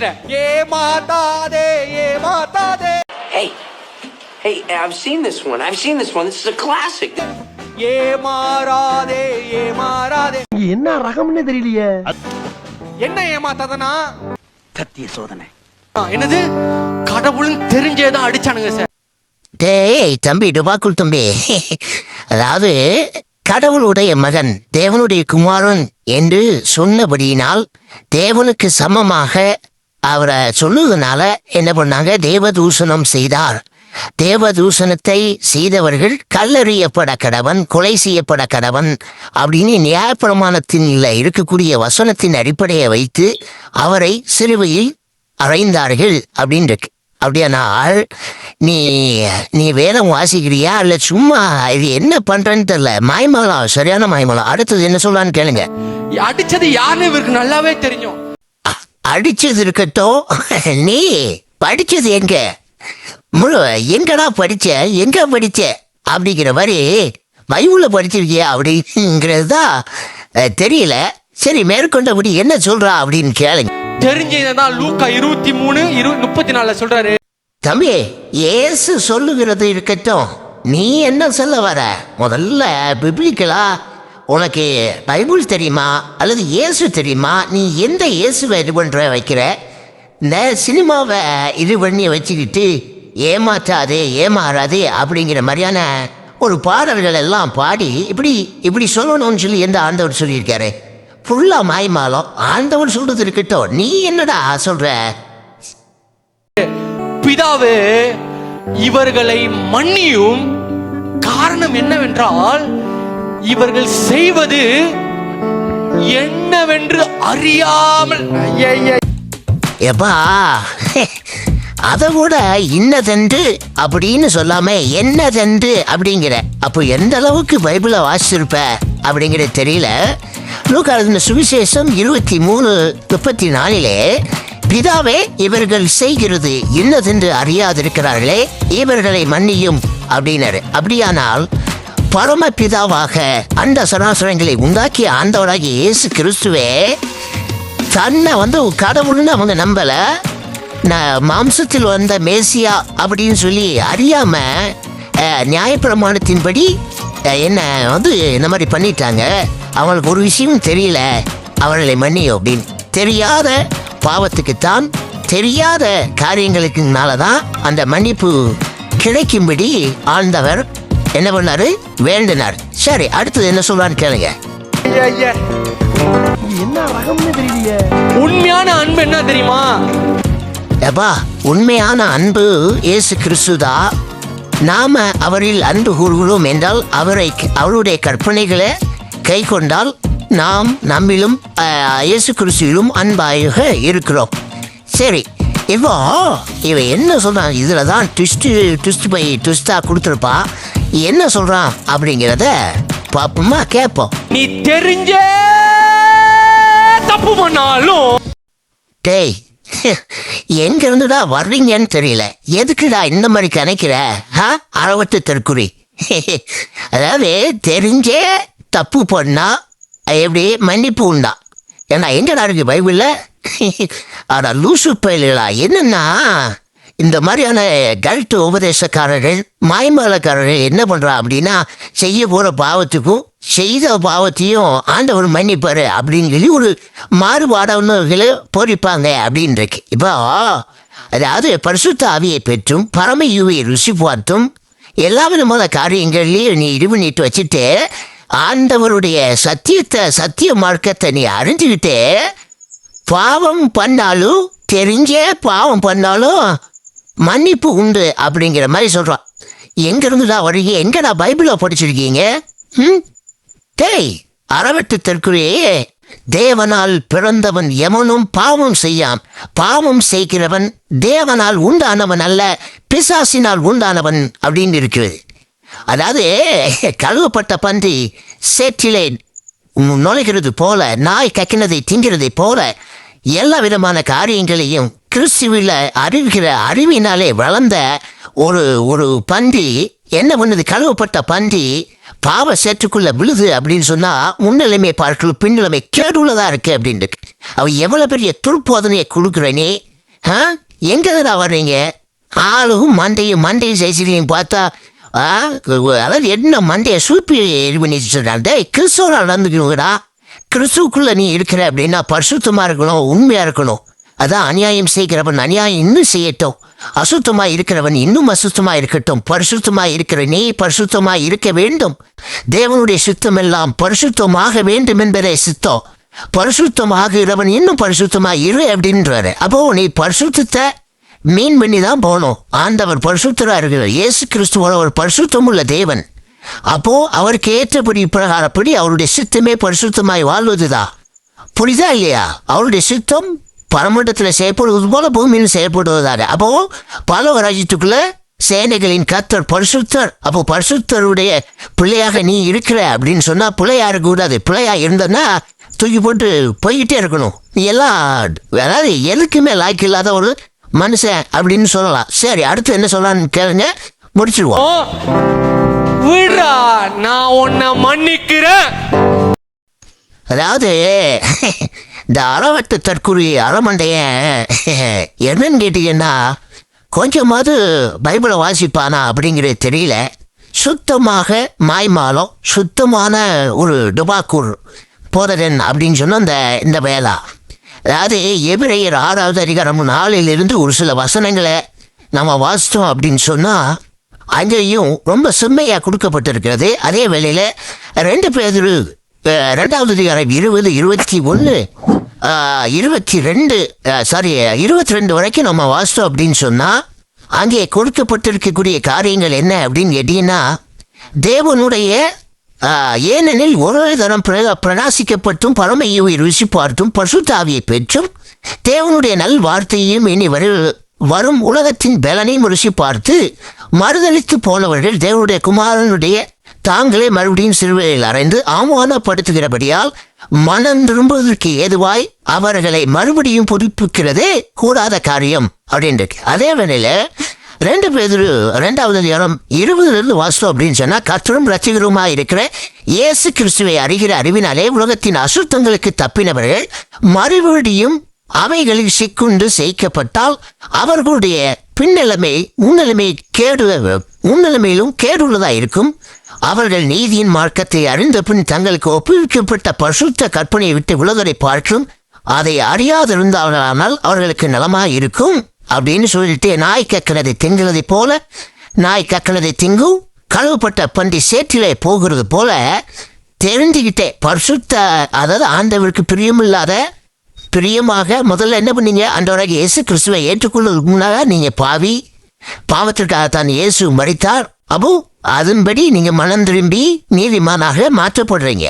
உங்ககிட்ட ஏமாத்தாதே ஏமாத்தாதே Hey, hey, I've seen this one. I've seen this one. This is a classic. ஏமாறாதே ஏமாறாதே என்ன ரகம்னே தெரியலையே. என்ன ஏமாத்தாதனா சத்திய சோதனை. என்னது? கடவுள்னு தெரிஞ்சேதான் அடிச்சானுங்க சார். டேய் தம்பி டுபாக்குள் தம்பி. அதாவது கடவுளுடைய மகன் தேவனுடைய குமாரன் என்று சொன்னபடியினால் தேவனுக்கு சமமாக அவரை சொல்லுவதனால என்ன பண்ணாங்க? தேவதூஷணம் செய்தார். தேவதூஷணத்தை செய்தவர்கள் கல்லறியப்பட கடவன் கொலை செய்யப்பட கடவன் அப்படின்னு நியாயப்பிரமாணத்தின் இருக்கக்கூடிய வசனத்தின் அடிப்படையை வைத்து அவரை சிறுவையில் அறைந்தார்கள் அப்படின்னு இருக்கு அப்படியானால் நீ நீ வேதம் வாசிக்கிறியா? இல்ல சும்மா இது என்ன பண்றேன்னு தெரியல. மாய்மலம் சரியான மாய்மலம் அடுத்தது என்ன சொல்லலான்னு கேளுங்க. அடிச்சது யாருன்னு இவருக்கு நல்லாவே தெரியும். அடிச்சது இருக்கட்டும். நீ படிச்சது எங்க? முழு எங்கடா படிச்ச? எங்க படிச்ச? அப்படிங்கிற மாதிரி பைபிள்ல படிச்சிருக்கியா? அப்படிங்கிறது தான் தெரியல. சரி மேற்கொண்டபடி என்ன சொல்றா அப்படின்னு கேளுங்க. தெரிஞ்சதான் லூக்கா இருபத்தி மூணு இரு முப்பத்தி நாலுல சொல்றாரு. தம்பி இயேசு சொல்லுகிறது இருக்கட்டும். நீ என்ன சொல்ல வர? முதல்ல பிப்ளிக்கலா உனக்கு பைபிள் தெரியுமா? அல்லது இயேசு தெரியுமா? நீ எந்த இயேசுவை இது பண்ணுற வைக்கிற? இந்த சினிமாவை இது பண்ணி வச்சுக்கிட்டு ஏமாற்றாதே ஏமாறாதே அப்படிங்கிற மாதிரியான ஒரு பாடல்கள் எல்லாம் பாடி இப்படி இப்படி சொல்லணும்னு சொல்லி எந்த ஆண்டவர் சொல்லியிருக்காரு? ஃபுல்லாக மாய்மாலம் ஆண்டவர் சொல்றது இருக்கட்டும். நீ என்னடா சொல்ற? பிதாவே இவர்களை மன்னியும் காரணம் என்னவென்றால் இவர்கள் செய்வது என்னவென்று அறியாமல். எப்பா அதை விட இன்னதென்று அப்படின்னு சொல்லாம என்னதென்று அப்படிங்கிற அப்போ எந்த அளவுக்கு பைபிளை வாசிச்சிருப்ப அப்படிங்கிறது தெரியல. லூக்காரதின சுவிசேஷம் இருபத்தி மூணு முப்பத்தி நாலிலே பிதாவே இவர்கள் செய்கிறது இன்னதென்று அறியாதிருக்கிறார்களே இவர்களை மன்னியும் அப்படின்னாரு. அப்படியானால் பரமபிதாவாக அந்த சராசரங்களை உண்டாக்கிய ஆண்டவராகிய இயேசு கிறிஸ்துவே தன்னை வந்து கடவுள்னு அவங்க நம்பல. நான் மாம்சத்தில் வந்த மேசியா அப்படின்னு சொல்லி அறியாம நியாயப்பிரமாணத்தின்படி என்ன வந்து இந்த மாதிரி பண்ணிட்டாங்க. அவங்களுக்கு ஒரு விஷயம் தெரியல. அவர்களை மன்னியோ அப்படின்னு. தெரியாத பாவத்துக்குத்தான் தெரியாத காரியங்களுக்குனால தான் அந்த மன்னிப்பு கிடைக்கும்படி ஆழ்ந்தவர் என்ன பண்ணாரு? வேண்டினார். சரி அடுத்தது என்ன சொல்றான்னு கேளுங்க. ஐயையே. என்ன ரகம்னே தெரியலையே. உண்மையான அன்பு என்ன தெரியுமா? எப்பா உண்மையான அன்பு இயேசு கிறிஸ்துதா நாம அவரில் அன்பு கூறுகிறோம் என்றால் அவரை அவருடைய கற்பனைகளை கை கொண்டால் நாம் நம்மிலும் இயேசு கிறிஸ்துவிலும் அன்பாக இருக்கிறோம். சரி இப்போ இவன் என்ன சொல்றான்? இதுல தான் ட்விஸ்ட் ட்விஸ்ட் பை ட்விஸ்டா கொடுத்துருப்பா என்ன சொல்றான் அப்படிங்கிறத பாப்போமா கேட்போம். நீ தெரிஞ்சே தப்பு பண்ணாலும். டேய் எங்க இருந்துடா வர்றீங்கன்னு தெரியல. எதுக்குடா இந்த மாதிரி கணக்கிற? ஆ அறவட்டு தெற்குறி அதாவது தெரிஞ்சே தப்பு பண்ணா எப்படி மன்னிப்பு உண்டா? ஏன்னா எங்கடா இருக்கு பைபிள்ல? ஆனா லூசு பயிலா என்னன்னா இந்த மாதிரியான கல்ட்டு உபதேசக்காரர்கள் மாய்மாலக்காரர்கள் என்ன பண்றா அப்படின்னா செய்ய போற பாவத்துக்கும் செய்த பாவத்தையும் ஆண்டவர் மன்னிப்பாரு அப்படின்னு சொல்லி ஒரு மாறுபாடவர்களை போரிப்பாங்க அப்படின்னு இருக்கு இப்போ அதாவது பரிசுத்த ஆவியை பெற்றும் பரம யூவை ருசி பார்த்தும் எல்லா விதமான காரியங்கள்லையும் நீ இது பண்ணிட்டு வச்சுட்டு ஆண்டவருடைய சத்தியத்தை சத்திய மார்க்கத்தை நீ அறிஞ்சுக்கிட்டு பாவம் பண்ணாலும் தெரிஞ்சே பாவம் பண்ணாலும் மன்னிப்பு உண்டு அப்படிங்கிற மாதிரி சொல்கிறான் எங்க இருந்துடா வரீங்க எங்கடா பைபிளை படிச்சிருக்கீங்க? ம்? டேய் அறவெட்டு தெற்குறியே தேவனால் பிறந்தவன் எவனும் பாவம் செய்யாம். பாவம் செய்கிறவன் தேவனால் உண்டானவன் அல்ல பிசாசினால் உண்டானவன் அப்படின்னு இருக்குது அதாவது கழுவப்பட்ட பன்றி சேற்றிலே நுழைகிறது போல நாய் கக்கினதை திங்கிறதை போல எல்லா விதமான காரியங்களையும் கிறிஸ்துவில அறிவிக்கிற அறிவினாலே வளர்ந்த ஒரு ஒரு பன்றி என்ன பண்ணுது? கழுவப்பட்ட பன்றி பாவ சேற்றுக்குள்ள விழுது அப்படின்னு சொன்னா முன்னிலைமை பார்க்கல பின்னிலைமை கேடுள்ளதா இருக்கு அப்படின்னு அவ எவ்வளவு பெரிய துர்போதனையை கொடுக்குறனே ஆ? எங்கடா வர்றீங்க? ஆளும் மண்டையும் மண்டையும் செய்கிறீங்க பார்த்தா ஆ? அதாவது என்ன மண்டையை சூப்பி இது பண்ணி சொல்றாங்க டேய் நடந்துக்கணுங்கடா. கிறிஸ்துக்குள்ள நீ இருக்கிற அப்படின்னா பரிசுத்தமா இருக்கணும் உண்மையா இருக்கணும். அதான் அநியாயம் செய்கிறவன் அநியாயம் இன்னும் செய்யட்டும். அசுத்தமா இருக்கிறவன் இன்னும் அசுத்தமா இருக்கட்டும். பரிசுத்தமா இருக்கிற நீ பரிசுத்தமா இருக்க வேண்டும். தேவனுடைய சித்தம் எல்லாம் பரிசுத்தமாக வேண்டும் என்பதே சித்தம். பரிசுத்தமாகிறவன் இன்னும் பரிசுத்தமா இரு அப்படின்றாரு. அப்போ நீ பரிசுத்தத்தை மீன் பண்ணி தான் போகணும். ஆண்டவர் பரிசுத்தராக இருக்கிறார். இயேசு கிறிஸ்துவோட ஒரு பரிசுத்தம் உள்ள தேவன். அப்போ அவருக்கு ஏற்றபடி பிரகாரப்படி அவருடைய சித்தமே பரிசுத்தமாய் வாழ்வதுதான். புரிதா இல்லையா? அவருடைய சித்தம் பரமண்டத்தில் செயல்படுவது போல பூமியில் செயல்படுவதாக அப்போ பல ராஜ்யத்துக்குள்ள சேனைகளின் கத்தர் பரிசுத்தர். அப்போ பரிசுத்தருடைய பிள்ளையாக நீ இருக்கிற அப்படின்னு சொன்னா பிள்ளையா இருக்கக்கூடாது பிள்ளையா இருந்தன்னா தூக்கி போட்டு போய்கிட்டே இருக்கணும். நீ எல்லாம் அதாவது எதுக்குமே லாய்க்கு இல்லாத ஒரு மனுஷன் அப்படின்னு சொல்லலாம். சரி அடுத்து என்ன சொல்லலாம்னு கேளுங்க. முடிச்சிருவோம் நான் உன்னை மன்னிக்கிறேன். அதாவது இந்த அறவட்டு தற்குறி அறமண்டைய என்னன்னு கேட்டீங்கன்னா கொஞ்சமாவது பைபிளை வாசிப்பானா அப்படிங்கிறது தெரியல. சுத்தமாக மாய்மாலம் சுத்தமான ஒரு டுபாக்கூர் போதரன் அப்படின்னு சொன்ன இந்த இந்த வேலா. அதாவது எபிரேயர் ஆறாவது அதிகாரம் நாளிலிருந்து ஒரு சில வசனங்களை நம்ம வாசித்தோம் அப்படின்னு சொன்னால் அங்கேயும் ரொம்ப செம்மையாக கொடுக்கப்பட்டிருக்கிறது. அதே வேளையில் ரெண்டு பேர் ரெண்டாவது அதிகாரம் இருபது இருபத்தி ஒன்று இருபத்தி ரெண்டு சாரி இருபத்தி ரெண்டு வரைக்கும் நம்ம வாசித்தோம் அப்படின்னு சொன்னால் அங்கே கொடுக்கப்பட்டிருக்கக்கூடிய காரியங்கள் என்ன அப்படின்னு கேட்டீங்கன்னா தேவனுடைய ஏனெனில் ஒரே தரம் பிர- பிரகாசிக்கப்பட்டும் பரமையை ருசி பார்த்தும் பசுத்தாவியை பெற்றும் தேவனுடைய நல் வார்த்தையும் இனி வரு வரும் உலகத்தின் பலனையும் ருசி பார்த்து மறுதளித்து போனவர்கள் தேவனுடைய குமாரனுடைய தாங்களே மறுபடியும் சிறுவையில் அறைந்து அவமானப்படுத்துகிறபடியால் மனம் திரும்புவதற்கு ஏதுவாய் அவர்களை மறுபடியும் புதுப்பிக்கிறதே கூடாத காரியம் அப்படின்றது அதே வேளையில ரெண்டு பேர் ரெண்டாவது நேரம் இருபதுலேருந்து வாசம் அப்படின்னு சொன்னால் கத்தரும் ரசிகருமா இருக்கிற இயேசு கிறிஸ்துவை அறிகிற அறிவினாலே உலகத்தின் அசுத்தங்களுக்கு தப்பினவர்கள் மறுபடியும் அவைகளில் சிக்குண்டு செய்யப்பட்டால் அவர்களுடைய பின்னிலைமை முன்னிலைமை கேடு முன்னிலைமையிலும் கேடுள்ளதாக இருக்கும். அவர்கள் நீதியின் மார்க்கத்தை அறிந்த பின் தங்களுக்கு ஒப்புவிக்கப்பட்ட பசுத்த கற்பனையை விட்டு விலகலை பார்க்கும். அதை அறியாதிருந்தார்களானால் அவர்களுக்கு நலமாக இருக்கும். அப்படின்னு சொல்லிட்டு நாய் கக்கினதை திங்குவதை போல நாய் கக்கினதை திங்கும் கழுவப்பட்ட பண்டி சேற்றிலே போகிறது போல தெரிஞ்சுக்கிட்டே பரிசுத்த அதாவது ஆண்டவருக்கு பிரியமில்லாத பிரியமாக முதல்ல என்ன பண்ணீங்க? அன்றவராக இயேசு கிறிஸ்துவை ஏற்றுக்கொள்வதற்கு முன்னாக நீங்கள் பாவி பாவத்திற்காக தான் இயேசு மறித்தார் அப்போ அதன்படி நீங்கள் மனம் திரும்பி நீதிமானாக மாற்றப்படுறீங்க.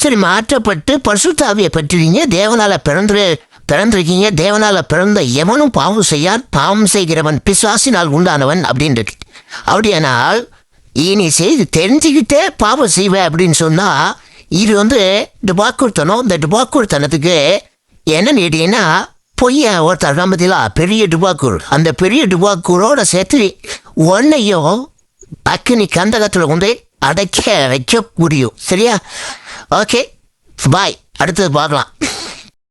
சரி மாற்றப்பட்டு பரிசுத்தாவியை பெற்றீங்க தேவனால் பிறந்து பிறந்திருக்கீங்க தேவனால் பிறந்த எவனும் பாவம் செய்யார் பாவம் செய்கிறவன் பிசாசினால் உண்டானவன் அப்படின்றது. அப்படியானால் இனி செய்து தெரிஞ்சுக்கிட்டே பாவம் செய்வேன் அப்படின்னு சொன்னால் இது வந்து டுபாக்குர்த்தனம். இந்த டுபாக்குர்த்தனத்துக்கு என்னன்னு கேட்டீங்கன்னா பொய்யா ஒருத்தர் நம்பதிலா பெரிய டுபாக்கூர் அந்த பெரிய டுபாக்கூரோட சேர்த்து ஒன்னையும் அக்கினி கந்தகத்தில் கொண்டு அடைக்க வைக்க முடியும் சரியா? ஓகே. பாய். அடுத்தது பார்க்கலாம்.